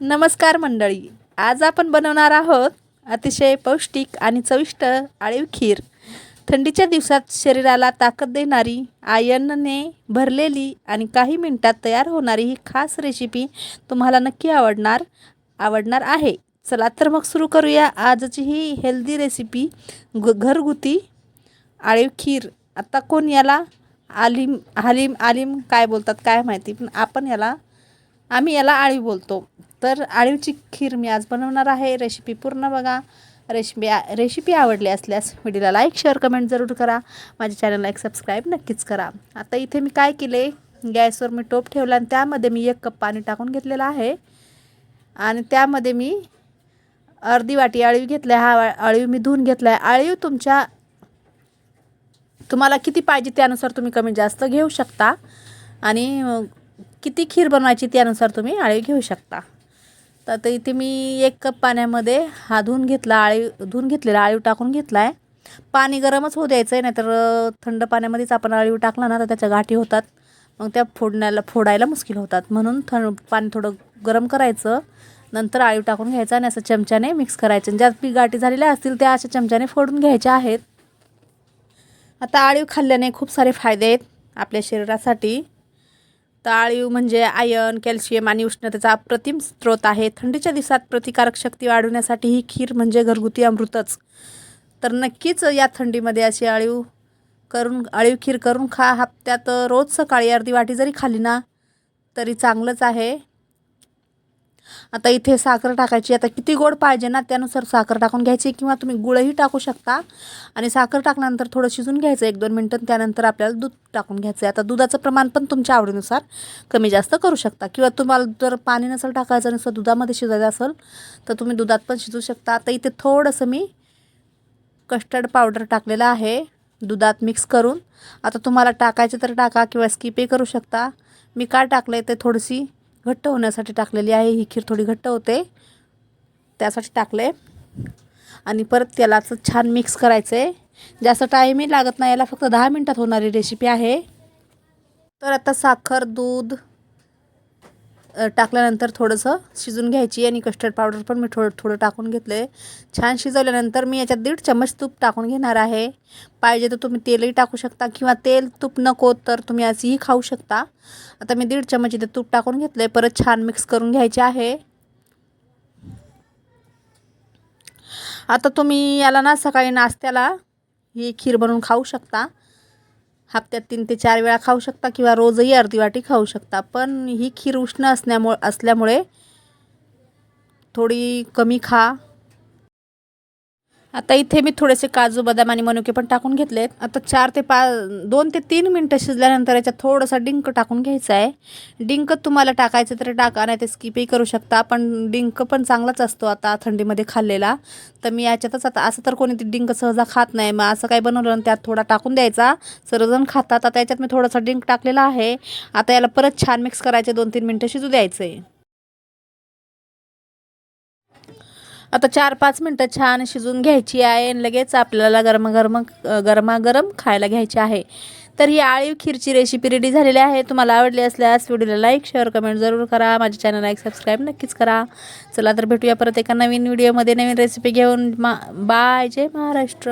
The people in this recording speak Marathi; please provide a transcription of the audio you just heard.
नमस्कार मंडळी. आज आपण बनवणार आहोत अतिशय पौष्टिक आणि चविष्ट आळीव खीर. थंडीच्या दिवसात शरीराला ताकद देणारी आयर्नने भरलेली आणि काही मिनटात तयार होणारी ही खास रेसिपी तुम्हाला नक्की आवडणार आवडणार आहे. चला तर मग सुरू करूया आजची ही हेल्दी रेसिपी ग घरगुती आळीव खीर. आता कोण याला आलिम हालिम आलिम काय बोलतात काय माहिती पण आपण याला आम्ही याला आळीव बोलतो. तर आळीवची खीर मी आज बनवणार आहे. रेसिपी पूर्ण बघा. रेसिपी रेसिपी आवडली असल्यास व्हिडिओला लाईक शेअर कमेंट जरूर करा. माझ्या चॅनलला एक सबस्क्राईब नक्कीच करा. आता इथे मी काय केले? गॅसवर मी टोप ठेवला आणि त्यामध्ये मी एक कप पाणी टाकून घेतलेलं आहे. आणि त्यामध्ये मी अर्धी वाटी आळीव घेतला आहे हा आळीव मी धुवून घेतला आहे आळीव तुमच्या तुम्हाला किती पाहिजे त्यानुसार तुम्ही कमी जास्त घेऊ शकता. आणि किती खीर बनवायची त्यानुसार तुम्ही आळीव घेऊ शकता. तर आता इथे मी एक कप पाण्यामध्ये हा धुवून घेतला आळीव धुवून घेतलेला आळीव टाकून घेतला आहे पाणी गरमच होऊ द्यायचं आहे नाहीतर थंड पाण्यामध्येच आपण आळीव टाकला ना तर त्याच्या गाठी होतात. मग त्या फोडण्याला फोडायला मुश्किल होतात. म्हणून थंड पाणी थोडं गरम करायचं. नंतर आळीव टाकून घ्यायचं आणि असं चमच्याने मिक्स करायचं. ज्या पी गाठी झालेल्या असतील त्या अशा चमच्याने फोडून घ्यायच्या आहेत. आता आळीव खाल्ल्याने खूप सारे फायदे आहेत आपल्या शरीरासाठी. तर आळीव म्हणजे आयर्न कॅल्शियम आणि उष्णतेचा अप्रतिम स्रोत आहे. थंडीच्या दिवसात प्रतिकारक शक्ती वाढवण्यासाठी ही खीर म्हणजे घरगुती अमृतच. तर नक्कीच या थंडीमध्ये अशी आळीव करून आळीव खीर करून खा. हप्त्यात रोज सकाळी अर्धी वाटी जरी खाली ना तरी चांगलंच आहे. आता इथे साखर टाकायची. आता किती गोड पाहिजे ना त्यानुसार साखर टाकून घ्यायची किंवा तुम्ही गुळही टाकू शकता. आणि साखर टाकल्यानंतर थोडं शिजून घ्यायचं एक दोन मिनटं. त्यानंतर आपल्याला दूध टाकून घ्यायचं आहे. आता दुधाचं प्रमाण पण तुमच्या आवडीनुसार कमी जास्त करू शकता. किंवा तुम्हाला जर पाणी नसेल टाकायचं नसेल दुधामध्ये शिजायचं असेल तर तुम्ही दुधात पण शिजू शकता. आता इथे थोडंसं मी कस्टर्ड पावडर टाकलेलं आहे. दुधात मिक्स करून. आता तुम्हाला टाकायचं तर टाका किंवा स्किपही करू शकता. मी काय टाकलं आहे ते थोडीशी घट्ट होण्यासाठी टाकलेली आहे. ही खीर थोडी घट्ट होते. त्यासाठी टाकले. आणि परत त्याला असं छान मिक्स करायचं आहे जास्त टाईमही लागत नाही. याला फक्त दहा मिनटात होणारी रेसिपी आहे. तर आता साखर दूध टाकल्यानंतर थोडंसं शिजून घ्यायची आणि कस्टर्ड पावडर पण मी थोडं थोडं टाकून घेतलं आहे छान शिजवल्यानंतर मी याच्यात दीड चम्मच तूप टाकून घेणार आहे. पाहिजे तर तुम्ही तेलही टाकू शकता किंवा तेल तूप नको तर तुम्ही असंही खाऊ शकता. आता मी दीड चम्मच इथे तूप टाकून घेतलं आहे परत छान मिक्स करून घ्यायचे आहे. आता तुम्ही याला ना सकाळी नाश्त्याला ही खीर बनवून खाऊ शकता. हप्त्यात तीन ते चार वेळा खाऊ शकता किंवा रोजही अर्धी वाटी खाऊ शकता. पण ही खीर उष्ण असण्यामुळे असल्यामुळे थोडी कमी खा. आता इथे मी थोडेसे काजू बदाम आणि मनुके पण टाकून घेतलेत. आता चार ते पा दोन ते तीन मिनटं शिजल्यानंतर याच्यात थोडासा डिंक टाकून घ्यायचा आहे. डिंक तुम्हाला टाकायचं तर टाका नाही ते स्किपही करू शकता. पण डिंक पण चांगलाच असतो आता थंडीमध्ये खाल्लेला. तर मी याच्यातच आता असं तर कोणी ते डिंक सहजा खात नाही. मग असं काही बनवलं आणि त्यात थोडा टाकून द्यायचा. सर्वजण खातात. आता याच्यात मी थोडासा डिंक टाकलेला आहे. आता याला परत छान मिक्स करायचे दोन तीन मिनटं शिजू द्यायचं. आहे आता चार पाच मिनटं छान शिजून घ्यायची आहे आणि लगेच आपल्याला गरमागरम गरमागरम खायला घ्यायची आहे. तर ही आळीव खीरची रेसिपी रेडी झालेली आहे. तुम्हाला आवडली असल्यास व्हिडिओला लाईक शेअर कमेंट जरूर करा. माझ्या चॅनलला एक सबस्क्राईब नक्कीच करा. चला तर भेटूया परत एका नवीन व्हिडिओमध्ये नवीन रेसिपी घेऊन मा बाय जय महाराष्ट्र.